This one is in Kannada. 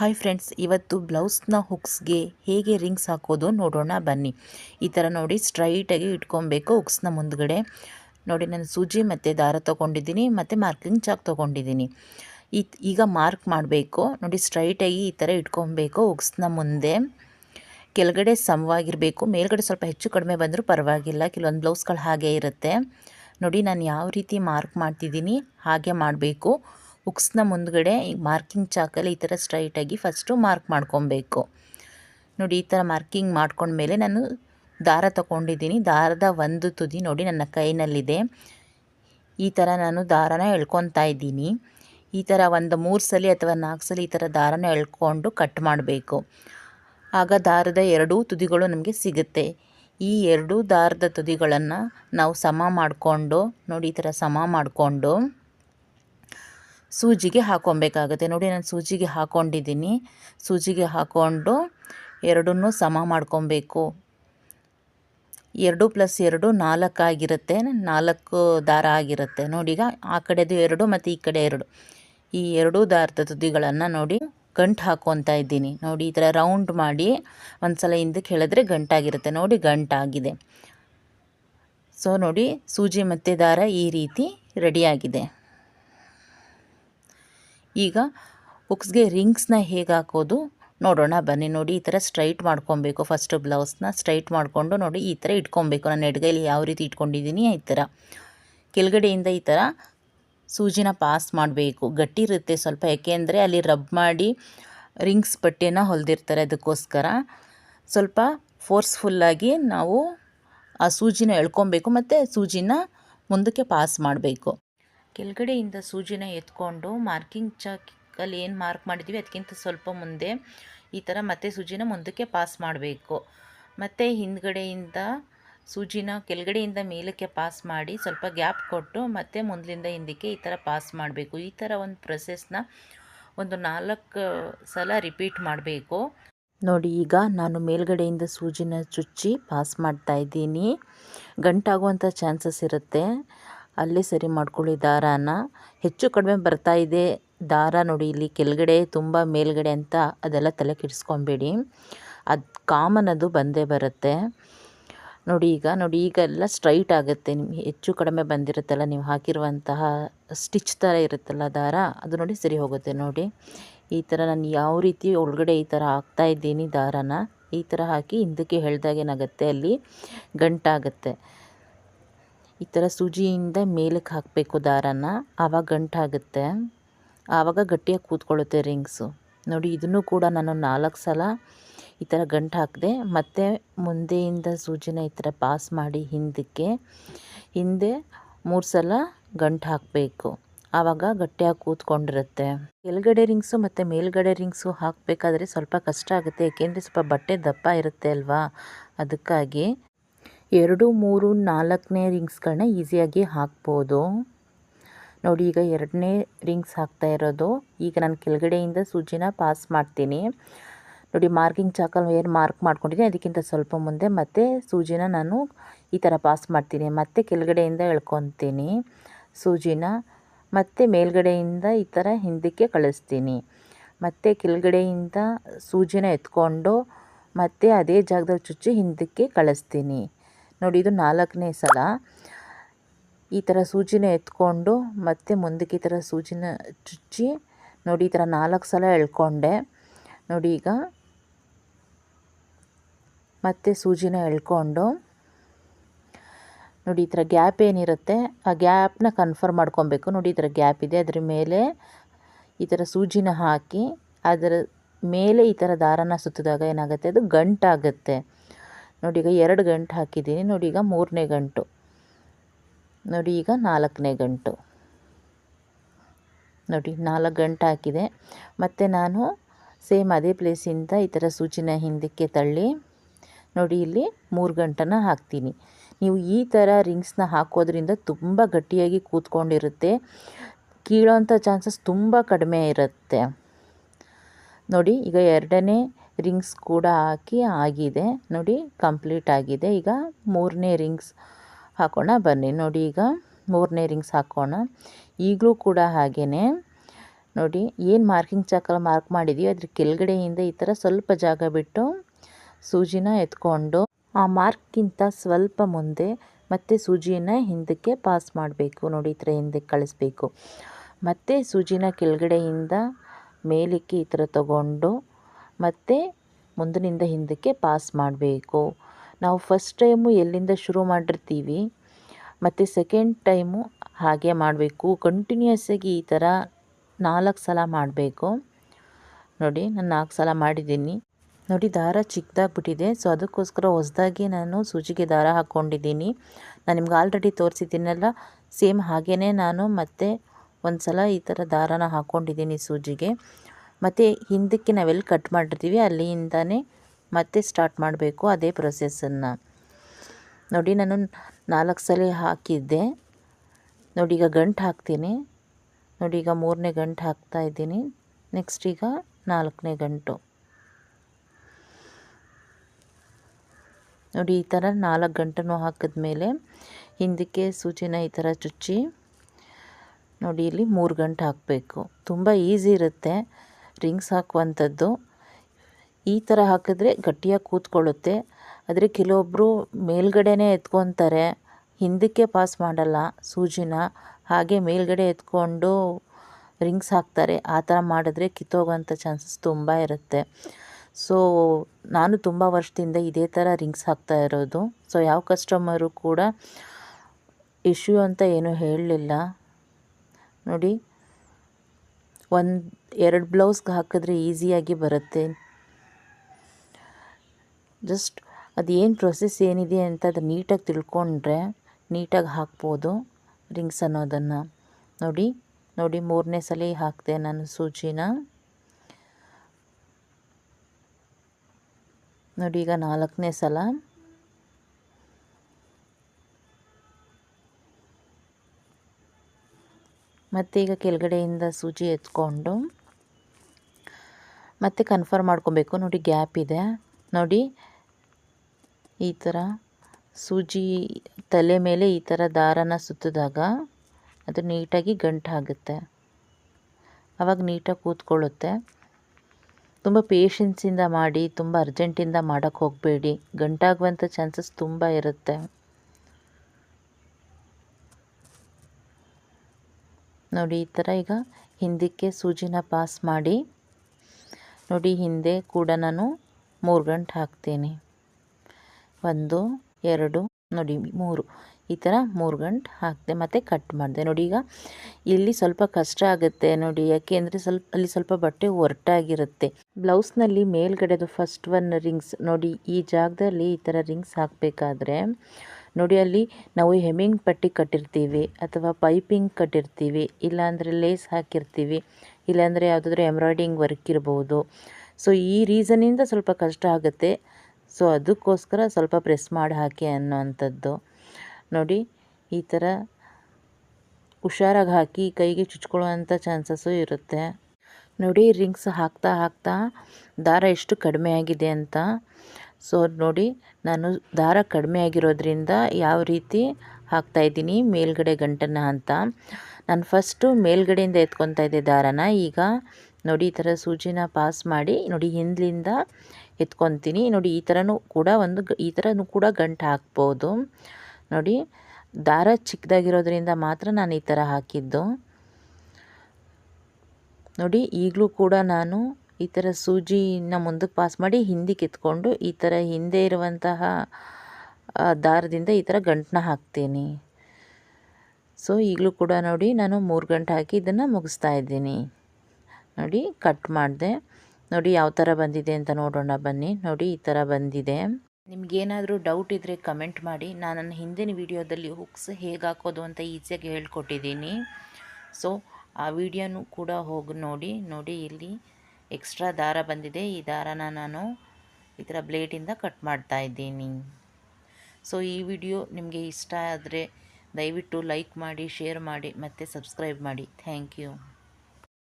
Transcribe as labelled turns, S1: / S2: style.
S1: ಹಾಯ್ ಫ್ರೆಂಡ್ಸ್ ಇವತ್ತು ಬ್ಲೌಸ್ನ ಹುಕ್ಸ್ಗೆ ಹೇಗೆ ರಿಂಗ್ಸ್ ಹಾಕೋದು ನೋಡೋಣ ಬನ್ನಿ. ಈ ಥರ ನೋಡಿ ಸ್ಟ್ರೈಟಾಗಿ ಇಟ್ಕೊಬೇಕು ಹುಕ್ಸ್ನ ಮುಂದ್ಗಡೆ. ನೋಡಿ, ನಾನು ಸೂಜಿ ಮತ್ತು ದಾರ ತೊಗೊಂಡಿದ್ದೀನಿ, ಮತ್ತು ಮಾರ್ಕಿಂಗ್ ಚಾಕ್ ತೊಗೊಂಡಿದ್ದೀನಿ. ಈಗ ಮಾರ್ಕ್ ಮಾಡಬೇಕು. ನೋಡಿ ಸ್ಟ್ರೈಟಾಗಿ ಈ ಥರ ಇಟ್ಕೊಬೇಕು ಹುಕ್ಸ್ನ ಮುಂದೆ. ಕೆಳಗಡೆ ಸಮವಾಗಿರಬೇಕು. ಮೇಲ್ಗಡೆ ಸ್ವಲ್ಪ ಹೆಚ್ಚು ಕಡಿಮೆ ಬಂದರೂ ಪರವಾಗಿಲ್ಲ, ಕೆಲವೊಂದು ಬ್ಲೌಸ್ಗಳು ಹಾಗೆ ಇರುತ್ತೆ. ನೋಡಿ, ನಾನು ಯಾವ ರೀತಿ ಮಾರ್ಕ್ ಮಾಡ್ತಿದ್ದೀನಿ, ಹಾಗೆ ಮಾಡಬೇಕು. ಉಕ್ಸ್ನ ಮುಂದ್ಗಡೆ ಈಗ ಮಾರ್ಕಿಂಗ್ ಚಾಕಲ್ಲಿ ಈ ಥರ ಸ್ಟ್ರೈಟಾಗಿ ಫಸ್ಟು ಮಾರ್ಕ್ ಮಾಡ್ಕೊಬೇಕು. ನೋಡಿ, ಈ ಥರ ಮಾರ್ಕಿಂಗ್ ಮಾಡ್ಕೊಂಡ್ಮೇಲೆ ನಾನು ದಾರ ತಗೊಂಡಿದ್ದೀನಿ. ದಾರದ ಒಂದು ತುದಿ ನೋಡಿ ನನ್ನ ಕೈನಲ್ಲಿದೆ. ಈ ಥರ ನಾನು ದಾರನ ಎಳ್ಕೊತಾ ಇದ್ದೀನಿ. ಈ ಥರ ಒಂದು ಮೂರು ಸಲ ಅಥವಾ ನಾಲ್ಕು ಸಲ ಈ ಥರ ದಾರನ ಎಳ್ಕೊಂಡು ಕಟ್ ಮಾಡಬೇಕು. ಆಗ ದಾರದ ಎರಡೂ ತುದಿಗಳು ನಮಗೆ ಸಿಗುತ್ತೆ. ಈ ಎರಡೂ ದಾರದ ತುದಿಗಳನ್ನು ನಾವು ಸಮ ಮಾಡಿಕೊಂಡು ನೋಡಿ, ಈ ಥರ ಸಮ ಮಾಡಿಕೊಂಡು ಸೂಜಿಗೆ ಹಾಕೊಬೇಕಾಗುತ್ತೆ. ನೋಡಿ, ನಾನು ಸೂಜಿಗೆ ಹಾಕೊಂಡಿದ್ದೀನಿ. ಸೂಜಿಗೆ ಹಾಕ್ಕೊಂಡು ಎರಡನ್ನೂ ಸಮ ಮಾಡ್ಕೊಬೇಕು. ಎರಡು ಪ್ಲಸ್ ಎರಡು ನಾಲ್ಕು ಆಗಿರುತ್ತೆ. ನಾಲ್ಕು ದಾರ ಆಗಿರುತ್ತೆ. ನೋಡಿ, ಈಗ ಆ ಕಡೆದು ಎರಡು ಮತ್ತು ಈ ಕಡೆ ಎರಡು. ಈ ಎರಡೂ ದಾರದ ತುದಿಗಳನ್ನು ನೋಡಿ ಗಂಟು ಹಾಕ್ಕೊತಾ ಇದ್ದೀನಿ. ನೋಡಿ, ಈ ಥರ ರೌಂಡ್ ಮಾಡಿ ಒಂದು ಸಲ ಹಿಂದಕ್ಕೆ ಹೇಳಿದ್ರೆ ಗಂಟಾಗಿರುತ್ತೆ. ನೋಡಿ, ಗಂಟಾಗಿದೆ. ಸೊ ನೋಡಿ, ಸೂಜಿ ಮತ್ತು ದಾರ ಈ ರೀತಿ ರೆಡಿಯಾಗಿದೆ ಈಗ ಹುಕ್ಸ್ಗೆ ರಿಂಗ್ಸ್ನ ಹೇಗೆ ಹಾಕೋದು? ನೋಡೋಣ, ಬನ್ನಿ ನೋಡಿ, ಈ ಥರ ಸ್ಟ್ರೈಟ್ ಮಾಡ್ಕೊಬೇಕು. ಫಸ್ಟು ಬ್ಲೌಸ್ನ ಸ್ಟ್ರೈಟ್ ಮಾಡಿಕೊಂಡು ನೋಡಿ, ಈ ಥರ ಇಟ್ಕೊಬೇಕು. ನಾನು ಎಡಗೈಲಿ ಯಾವ ರೀತಿ ಇಟ್ಕೊಂಡಿದ್ದೀನಿ, ಈ ಥರ. ಕೆಳಗಡೆಯಿಂದ ಈ ಥರ ಸೂಜಿನ ಪಾಸ್ ಮಾಡಬೇಕು. ಗಟ್ಟಿ ಇರುತ್ತೆ ಸ್ವಲ್ಪ, ಯಾಕೆಂದರೆ ಅಲ್ಲಿ ರಬ್ ಮಾಡಿ ರಿಂಗ್ಸ್ ಬಟ್ಟೆನ ಹೊಲ್ದಿರ್ತಾರೆ ಅದಕ್ಕೋಸ್ಕರ. ಸ್ವಲ್ಪ ಫೋರ್ಸ್ಫುಲ್ಲಾಗಿ ನಾವು ಆ ಸೂಜಿನ ಎಳ್ಕೊಬೇಕು, ಮತ್ತು ಸೂಜಿನ ಮುಂದಕ್ಕೆ ಪಾಸ್ ಮಾಡಬೇಕು. ಕೆಳಗಡೆಯಿಂದ ಸೂಜಿನ ಎತ್ಕೊಂಡು ಮಾರ್ಕಿಂಗ್ ಚಾಕಲ್ಲಿ ಏನು ಮಾರ್ಕ್ ಮಾಡಿದ್ದೀವಿ ಅದಕ್ಕಿಂತ ಸ್ವಲ್ಪ ಮುಂದೆ ಈ ಥರ ಮತ್ತೆ ಸೂಜಿನ ಮುಂದಕ್ಕೆ ಪಾಸ್ ಮಾಡಬೇಕು. ಮತ್ತು ಹಿಂದ್ಗಡೆಯಿಂದ ಸೂಜಿನ ಕೆಳಗಡೆಯಿಂದ ಮೇಲಕ್ಕೆ ಪಾಸ್ ಮಾಡಿ ಸ್ವಲ್ಪ ಗ್ಯಾಪ್ ಕೊಟ್ಟು ಮತ್ತೆ ಮುಂದಲಿಂದ ಹಿಂದಕ್ಕೆ ಈ ಥರ ಪಾಸ್ ಮಾಡಬೇಕು. ಈ ಥರ ಒಂದು ಪ್ರೊಸೆಸ್ನ ಒಂದು ನಾಲ್ಕು ಸಲ ರಿಪೀಟ್ ಮಾಡಬೇಕು. ನೋಡಿ, ಈಗ ನಾನು ಮೇಲ್ಗಡೆಯಿಂದ ಸೂಜಿನ ಚುಚ್ಚಿ ಪಾಸ್ ಮಾಡ್ತಾ ಇದ್ದೀನಿ. ಗಂಟಾಗುವಂಥ ಚಾನ್ಸಸ್ ಇರುತ್ತೆ. ಅಲ್ಲೇ ಸರಿ ಮಾಡ್ಕೊಳ್ಳಿ, ದಾರಾನ. ಹೆಚ್ಚು ಕಡಿಮೆ ಬರ್ತಾ ಇದೆ. ದಾರ ನೋಡಿ, ಇಲ್ಲಿ ಕೆಳಗಡೆ ತುಂಬ ಮೇಲ್ಗಡೆ ಅಂತ ಅದೆಲ್ಲ ತಲೆ ಕೆಡಿಸ್ಕೊಬೇಡಿ. ಅದು ಕಾಮನ್ ಅದು ಬಂದೇ ಬರುತ್ತೆ. ನೋಡಿ ಈಗ ನೋಡಿ ಈಗ ಎಲ್ಲ ಸ್ಟ್ರೈಟ್ ಆಗುತ್ತೆ. ನಿಮಗೆ ಹೆಚ್ಚು ಕಡಿಮೆ ಬಂದಿರುತ್ತಲ್ಲ, ನೀವು ಹಾಕಿರುವಂತಹ ಸ್ಟಿಚ್ ಥರ ಇರುತ್ತಲ್ಲ ದಾರ, ಅದು ನೋಡಿ ಸರಿ ಹೋಗುತ್ತೆ ನೋಡಿ. ಈ ಥರ ನಾನು ಯಾವ ರೀತಿ ಒಳಗಡೆ ಈ ಥರ ಹಾಕ್ತಾ ಇದ್ದೀನಿ ದಾರನ, ಈ ಥರ ಹಾಕಿ ಹಿಂದಕ್ಕೆ ಹೇಳ್ದಾಗೇನಾಗುತ್ತೆ ಅಲ್ಲಿ, ಗಂಟಾಗುತ್ತೆ. ಈ ಥರ ಸೂಜಿಯಿಂದ ಮೇಲಕ್ಕೆ ಹಾಕಬೇಕು ದಾರನ. ಆವಾಗ ಗಂಟಾಗುತ್ತೆ. ಆವಾಗ ಗಟ್ಟಿಯಾಗಿ ಕೂತ್ಕೊಳ್ಳುತ್ತೆ ರಿಂಗ್ಸು. ನೋಡಿ, ಇದನ್ನು ಕೂಡ ನಾನು ನಾಲ್ಕು ಸಲ ಈ ಥರ ಗಂಟು ಹಾಕಿದೆ, ಮತ್ತು ಮುಂದೆಯಿಂದ ಸೂಜಿನ ಈ ಥರ ಪಾಸ್ ಮಾಡಿ ಹಿಂದಕ್ಕೆ, ಹಿಂದೆ ಮೂರು ಸಲ ಗಂಟು ಹಾಕಬೇಕು. ಆವಾಗ ಗಟ್ಟಿಯಾಗಿ ಕೂತ್ಕೊಂಡಿರುತ್ತೆ. ಕೆಳಗಡೆ ರಿಂಗ್ಸು ಮತ್ತು ಮೇಲ್ಗಡೆ ರಿಂಗ್ಸು ಹಾಕಬೇಕಾದ್ರೆ ಸ್ವಲ್ಪ ಕಷ್ಟ ಆಗುತ್ತೆ ಏಕೆಂದರೆ ಸ್ವಲ್ಪ ಬಟ್ಟೆ ದಪ್ಪ ಇರುತ್ತೆ ಅಲ್ವಾ? ಅದಕ್ಕಾಗಿ ಎರಡು, ಮೂರು, ನಾಲ್ಕನೇ ರಿಂಗ್ಸ್ಗಳನ್ನ ಈಸಿಯಾಗಿ ಹಾಕ್ಬೋದು. ನೋಡಿ, ಈಗ ಎರಡನೇ ರಿಂಗ್ಸ್ ಹಾಕ್ತಾ ಇರೋದು. ಈಗ ನಾನು ಕೆಳಗಡೆಯಿಂದ ಸೂಜಿನ ಪಾಸ್ ಮಾಡ್ತೀನಿ. ನೋಡಿ, ಮಾರ್ಕಿಂಗ್ ಚಾಕಲ್ ಏನು ಮಾರ್ಕ್ ಮಾಡ್ಕೊಂಡಿದ್ದೀನಿ, ಅದಕ್ಕಿಂತ ಸ್ವಲ್ಪ ಮುಂದೆ ಮತ್ತೆ ಸೂಜಿನ ನಾನು ಈ ಥರ ಪಾಸ್ ಮಾಡ್ತೀನಿ. ಮತ್ತೆ ಕೆಳಗಡೆಯಿಂದ ಎಳ್ಕೊತೀನಿ ಸೂಜಿನ. ಮತ್ತು ಮೇಲ್ಗಡೆಯಿಂದ ಈ ಥರ ಹಿಂದಕ್ಕೆ ಕಳಿಸ್ತೀನಿ. ಮತ್ತು ಕೆಳಗಡೆಯಿಂದ ಸೂಜಿನ ಎತ್ಕೊಂಡು ಮತ್ತೆ ಅದೇ ಜಾಗದಲ್ಲಿ ಚುಚ್ಚಿ ಹಿಂದಕ್ಕೆ ಕಳಿಸ್ತೀನಿ. ನೋಡಿ, ಇದು ನಾಲ್ಕನೇ ಸಲ. ಈ ಥರ ಸೂಜಿನ ಎತ್ಕೊಂಡು ಮತ್ತೆ ಮುಂದಕ್ಕೆ ಈ ಥರ ಸೂಜಿನ ಚುಚ್ಚಿ ನೋಡಿ, ಈ ಥರ ನಾಲ್ಕು ಸಲ ಎಳ್ಕೊಂಡೆ. ನೋಡಿ ಈಗ ಮತ್ತೆ ಸೂಜಿನ ಎಳ್ಕೊಂಡು ನೋಡಿ, ಈ ಥರ ಗ್ಯಾಪ್ ಏನಿರುತ್ತೆ, ಆ ಗ್ಯಾಪ್ನ ಕನ್ಫರ್ಮ್ ಮಾಡ್ಕೊಬೇಕು. ನೋಡಿ, ಈ ಥರ ಗ್ಯಾಪ್ ಇದೆ. ಅದ್ರ ಮೇಲೆ ಈ ಥರ ಸೂಜಿನ ಹಾಕಿ ಅದರ ಮೇಲೆ ಈ ಥರ ದಾರನ ಸುತ್ತಿದಾಗ ಏನಾಗುತ್ತೆ? ಅದು ಗಂಟಾಗುತ್ತೆ. ನೋಡಿ ಈಗ ಎರಡು ಗಂಟು ಹಾಕಿದ್ದೀನಿ. ನೋಡಿ ಈಗ ಮೂರನೇ ಗಂಟು. ನೋಡಿ ಈಗ ನಾಲ್ಕನೇ ಗಂಟು. ನೋಡಿ ನಾಲ್ಕು ಗಂಟು ಹಾಕಿದೆ. ಮತ್ತು ನಾನು ಸೇಮ್ ಅದೇ ಪ್ಲೇಸಿಂದ ಈ ಥರ ಸೂಚಿನ ಹಿಂದಕ್ಕೆ ತಳ್ಳಿ, ನೋಡಿ ಇಲ್ಲಿ ಮೂರು ಗಂಟನ ಹಾಕ್ತೀನಿ. ನೀವು ಈ ಥರ ರಿಂಗ್ಸ್ನ ಹಾಕೋದ್ರಿಂದ ತುಂಬ ಗಟ್ಟಿಯಾಗಿ ಕೂತ್ಕೊಂಡಿರುತ್ತೆ. ಕೀಳೋಂಥ ಚಾನ್ಸಸ್ ತುಂಬ ಕಡಿಮೆ ಇರುತ್ತೆ. ನೋಡಿ ಈಗ ಎರಡನೇ ರಿಂಗ್ಸ್ ಕೂಡ ಹಾಕಿ ಆಗಿದೆ. ನೋಡಿ, ಕಂಪ್ಲೀಟ್ ಆಗಿದೆ. ಈಗ ಮೂರನೇ ರಿಂಗ್ಸ್ ಹಾಕೋಣ. ಬನ್ನಿ, ನೋಡಿ ಈಗ ಮೂರನೇ ರಿಂಗ್ಸ್ ಹಾಕೋಣ. ಈಗಲೂ ಕೂಡ ಹಾಗೆಯೇ ನೋಡಿ, ಏನು ಮಾರ್ಕಿಂಗ್ ಚಾಕಲ್ಲಿ ಮಾರ್ಕ್ ಮಾಡಿದೀವಿ ಅದ್ರ ಕೆಳಗಡೆಯಿಂದ ಈ ಥರ ಸ್ವಲ್ಪ ಜಾಗ ಬಿಟ್ಟು ಸೂಜಿನ ಎತ್ಕೊಂಡು ಆ ಮಾರ್ಕ್ಗಿಂತ ಸ್ವಲ್ಪ ಮುಂದೆ ಮತ್ತೆ ಸೂಜಿನ ಹಿಂದಕ್ಕೆ ಪಾಸ್ ಮಾಡಬೇಕು. ನೋಡಿ, ಈ ಥರ ಹಿಂದಕ್ಕೆ ಕಳಿಸ್ಬೇಕು. ಮತ್ತು ಸೂಜಿನ ಕೆಳಗಡೆಯಿಂದ ಮೇಲಕ್ಕೆ ಈ ಥರ ತಗೊಂಡು ಮತ್ತು ಮುಂದಿನಿಂದ ಹಿಂದಕ್ಕೆ ಪಾಸ್ ಮಾಡಬೇಕು. ನಾವು ಫಸ್ಟ್ ಟೈಮು ಎಲ್ಲಿಂದ ಶುರು ಮಾಡಿರ್ತೀವಿ, ಮತ್ತು ಸೆಕೆಂಡ್ ಟೈಮು ಹಾಗೆ ಮಾಡಬೇಕು. ಕಂಟಿನ್ಯೂಸ್ ಆಗಿ ಈ ಥರ ನಾಲ್ಕು ಸಲ ಮಾಡಬೇಕು. ನೋಡಿ, ನಾನು ನಾಲ್ಕು ಸಲ ಮಾಡಿದ್ದೀನಿ. ನೋಡಿ, ದಾರ ಚಿಕ್ಕದಾಗ್ಬಿಟ್ಟಿದೆ ಸೊ ಅದಕ್ಕೋಸ್ಕರ ಹೊಸದಾಗಿ ನಾನು ಸೂಜಿಗೆ ದಾರ ಹಾಕ್ಕೊಂಡಿದ್ದೀನಿ. ನಾನು ನಿಮ್ಗೆ ಆಲ್ರೆಡಿ ತೋರಿಸಿದ್ದೀನಲ್ಲ ಸೇಮ್ ಹಾಗೇ ನಾನು ಮತ್ತೆ ಒಂದು ಸಲ ಈ ಥರ ದಾರನ ಹಾಕ್ಕೊಂಡಿದ್ದೀನಿ ಸೂಜಿಗೆ. ಮತ್ತು ಹಿಂದಕ್ಕೆ ನಾವೆಲ್ಲಿ ಕಟ್ ಮಾಡಿರ್ತೀವಿ ಅಲ್ಲಿಂದನೇ ಮತ್ತೆ ಸ್ಟಾರ್ಟ್ ಮಾಡಬೇಕು ಅದೇ ಪ್ರೊಸೆಸನ್ನು ನೋಡಿ ನಾನು ನಾಲ್ಕು ಸಲ ಹಾಕಿದ್ದೆ. ನೋಡಿ ಈಗ ಗಂಟು ಹಾಕ್ತೀನಿ. ನೋಡಿ ಈಗ ಮೂರನೇ ಗಂಟು ಹಾಕ್ತಾ ಇದ್ದೀನಿ. ನೆಕ್ಸ್ಟ್ ಈಗ ನಾಲ್ಕನೇ ಗಂಟು. ನೋಡಿ ಈ ಥರ ನಾಲ್ಕು ಗಂಟನ್ನು ಹಾಕಿದ್ಮೇಲೆ ಹಿಂದಕ್ಕೆ ಸೂಚಿನ ಈ ಥರ ಚುಚ್ಚಿ, ನೋಡಿ ಇಲ್ಲಿ ಮೂರು ಗಂಟೆ ಹಾಕಬೇಕು. ತುಂಬ ಈಸಿ ಇರುತ್ತೆ. ರಿಂಗ್ಸ್ ಹಾಕುವಂಥದ್ದು ಈ ಥರ ಹಾಕಿದ್ರೆ ಗಟ್ಟಿಯಾಗಿ ಕೂತ್ಕೊಳ್ಳುತ್ತೆ. ಆದರೆ ಕೆಲವೊಬ್ಬರು ಮೇಲ್ಗಡೆನೇ ಎತ್ಕೊತಾರೆ. ಹಿಂದಕ್ಕೆ ಪಾಸ್ ಮಾಡಲ್ಲ ಸೂಜಿನ. ಹಾಗೆ ಮೇಲ್ಗಡೆ ಎತ್ಕೊಂಡು ರಿಂಗ್ಸ್ ಹಾಕ್ತಾರೆ. ಆ ಥರ ಮಾಡಿದ್ರೆ ಕಿತ್ತೋಗೋಂಥ ಚಾನ್ಸಸ್ ತುಂಬ ಇರುತ್ತೆ. ಸೊ, ನಾನು ತುಂಬ ವರ್ಷದಿಂದ ಇದೇ ಥರ ರಿಂಗ್ಸ್ ಹಾಕ್ತಾ ಇರೋದು. ಸೊ, ಯಾವ ಕಸ್ಟಮರು ಕೂಡ ಇಶ್ಯೂ ಅಂತ ಏನೂ ಹೇಳಲಿಲ್ಲ. ನೋಡಿ. ಒಂದು ಎರಡು ಬ್ಲೌಸ್ಗೆ ಹಾಕಿದ್ರೆ ಈಸಿಯಾಗಿ ಬರುತ್ತೆ. ಜಸ್ಟ್ ಅದು ಏನು ಪ್ರೊಸೆಸ್ ಏನಿದೆ ಅಂತ ಅದು ನೀಟಾಗಿ ತಿಳ್ಕೊಂಡ್ರೆ ನೀಟಾಗಿ ಹಾಕ್ಬೋದು ರಿಂಗ್ಸ್ ಅನ್ನೋದನ್ನು. ನೋಡಿ ನೋಡಿ ಮೂರನೇ ಸಲ ಹಾಕಿದೆ ನಾನು ಸೂಜಿನ. ನೋಡಿ ಈಗ ನಾಲ್ಕನೇ ಸಲ. ಮತ್ತು ಈಗ ಕೆಳಗಡೆಯಿಂದ ಸೂಜಿ ಎತ್ಕೊಂಡು ಮತ್ತೆ ಕನ್ಫರ್ಮ್ ಮಾಡ್ಕೊಬೇಕು. ನೋಡಿ ಗ್ಯಾಪ್ ಇದೆ. ನೋಡಿ ಈ ಥರ ಸೂಜಿ ತಲೆ ಮೇಲೆ ಈ ಥರ ದಾರನ ಸುತ್ತಿದಾಗ ಅದು ನೀಟಾಗಿ ಗಂಟಾಗುತ್ತೆ ಆವಾಗ ನೀಟಾಗಿ ಕೂತ್ಕೊಳ್ಳುತ್ತೆ. ತುಂಬ ಪೇಷನ್ಸಿಂದ ಮಾಡಿ, ತುಂಬ ಅರ್ಜೆಂಟಿಂದ ಮಾಡೋಕ್ಕೆ ಹೋಗಬೇಡಿ. ಗಂಟಾಗುವಂಥ ಚಾನ್ಸಸ್ ತುಂಬ ಇರುತ್ತೆ. ನೋಡಿ ಈ ಥರ ಈಗ ಹಿಂದಕ್ಕೆ ಸೂಜಿನ ಪಾಸ್ ಮಾಡಿ, ನೋಡಿ ಹಿಂದೆ ಕೂಡ ನಾನು ಮೂರು ಗಂಟು ಹಾಕ್ತೀನಿ. ಒಂದು, ಎರಡು, ನೋಡಿ ಮೂರು. ಈ ಥರ ಮೂರು ಗಂಟು ಹಾಕಿದೆ ಮತ್ತು ಕಟ್ ಮಾಡಿದೆ. ನೋಡಿ ಈಗ ಇಲ್ಲಿ ಸ್ವಲ್ಪ ಕಷ್ಟ ಆಗುತ್ತೆ ನೋಡಿ ಯಾಕೆ ಅಂದರೆ ಸ್ವಲ್ಪ, ಅಲ್ಲಿ ಸ್ವಲ್ಪ ಬಟ್ಟೆ ಒರಟಾಗಿರುತ್ತೆ. ಬ್ಲೌಸ್ನಲ್ಲಿ ಮೇಲ್ಗಡೆದು ಫಸ್ಟ್ ಒನ್ ರಿಂಗ್ಸ್ ನೋಡಿ ಈ ಜಾಗದಲ್ಲಿ ಈ ಥರ ರಿಂಗ್ಸ್ ಹಾಕಬೇಕಾದ್ರೆ ನೋಡಿ ಅಲ್ಲಿ ನಾವು ಹೆಮ್ಮಿಂಗ್ ಪಟ್ಟಿ ಕಟ್ಟಿರ್ತೀವಿ ಅಥವಾ ಪೈಪಿಂಗ್ ಕಟ್ಟಿರ್ತೀವಿ, ಇಲ್ಲಾಂದರೆ ಲೇಸ್ ಹಾಕಿರ್ತೀವಿ, ಇಲ್ಲಾಂದರೆ ಯಾವುದಾದ್ರೂ ಎಂಬ್ರಾಯ್ಡಿಂಗ್ ವರ್ಕ್ ಇರ್ಬೋದು. ಸೊ ಈ ರೀಸನಿಂದ ಸ್ವಲ್ಪ ಕಷ್ಟ ಆಗುತ್ತೆ. ಸೊ ಅದಕ್ಕೋಸ್ಕರ ಸ್ವಲ್ಪ ಪ್ರೆಸ್ ಮಾಡಿ ಹಾಕಿ ಅನ್ನೋವಂಥದ್ದು. ನೋಡಿ, ಈ ಥರ ಹುಷಾರಾಗಿ ಹಾಕಿ ಕೈಗೆ ಚುಚ್ಕೊಳ್ಳುವಂಥ ಚಾನ್ಸಸ್ಸು ಇರುತ್ತೆ. ನೋಡಿ, ರಿಂಗ್ಸ್ ಹಾಕ್ತಾ ಹಾಕ್ತಾ ದಾರ ಎಷ್ಟು ಕಡಿಮೆ ಆಗಿದೆ ಅಂತ. ಸೊ ನೋಡಿ, ನಾನು ದಾರ ಕಡಿಮೆ ಆಗಿರೋದ್ರಿಂದ ಯಾವ ರೀತಿ ಹಾಕ್ತಾಯಿದ್ದೀನಿ ಮೇಲ್ಗಡೆ ಗಂಟನ್ನು ಅಂತ. ನಾನು ಫಸ್ಟು ಮೇಲ್ಗಡೆಯಿಂದ ಎತ್ಕೊತಾ ಇದ್ದೆ ದಾರನ. ಈಗ ನೋಡಿ, ಈ ಥರ ಸೂಜಿನ ಪಾಸ್ ಮಾಡಿ ನೋಡಿ, ಹಿಂದ್ಲಿಂದ ಎತ್ಕೊತೀನಿ ನೋಡಿ, ಈ ಥರನೂ ಕೂಡ ಒಂದು ಈ ಥರನೂ ಕೂಡ ಗಂಟು ಹಾಕ್ಬೋದು. ನೋಡಿ, ದಾರ ಚಿಕ್ಕದಾಗಿರೋದ್ರಿಂದ ಮಾತ್ರ ನಾನು ಈ ಥರ ಹಾಕಿದ್ದು. ನೋಡಿ, ಈಗಲೂ ಕೂಡ ನಾನು ಈ ಥರ ಸೂಜಿನ ಮುಂದಕ್ಕೆ ಪಾಸ್ ಮಾಡಿ ಹಿಂದಕ್ಕೆ ಎತ್ಕೊಂಡು ಈ ಥರ ಹಿಂದೆ ಇರುವಂತಹ ದಾರದಿಂದ ಈ ಥರ ಗಂಟನ್ನ ಹಾಕ್ತೀನಿ. ಸೊ ಈಗಲೂ ಕೂಡ ನೋಡಿ ನಾನು ಮೂರು ಗಂಟೆ ಹಾಕಿ ಇದನ್ನು ಮುಗಿಸ್ತಾ ಇದ್ದೀನಿ. ನೋಡಿ ಕಟ್ ಮಾಡಿದೆ. ನೋಡಿ, ಯಾವ ಥರ ಬಂದಿದೆ ಅಂತ ನೋಡೋಣ ಬನ್ನಿ. ನೋಡಿ, ಈ ಥರ ಬಂದಿದೆ. ನಿಮಗೇನಾದರೂ ಡೌಟ್ ಇದ್ದರೆ ಕಮೆಂಟ್ ಮಾಡಿ. ನಾನು ನನ್ನ ಹಿಂದಿನ ವೀಡಿಯೋದಲ್ಲಿ ಹುಕ್ಸ್ ಹೇಗೆ ಹಾಕೋದು ಅಂತ ಈಸಿಯಾಗಿ ಹೇಳ್ಕೊಟ್ಟಿದ್ದೀನಿ. ಸೊ ಆ ವಿಡಿಯೋನು ಕೂಡ ಹೋಗಿ ನೋಡಿ. ನೋಡಿ ಇಲ್ಲಿ. ಎಕ್ಸ್ಟ್ರಾ ದಾರ ಬಂದಿದೆ. ಈ ದಾರನ ನಾನು ಈ ಥರ ಬ್ಲೇಡಿಂದ ಕಟ್ ಮಾಡ್ತಾ ಇದ್ದೀನಿ. ಸೊ, ಈ ವಿಡಿಯೋ ನಿಮಗೆ ಇಷ್ಟ ಆದರೆ ದಯವಿಟ್ಟು ಲೈಕ್ ಮಾಡಿ, ಶೇರ್ ಮಾಡಿ, ಮತ್ತು ಸಬ್ಸ್ಕ್ರೈಬ್ ಮಾಡಿ. Thank you.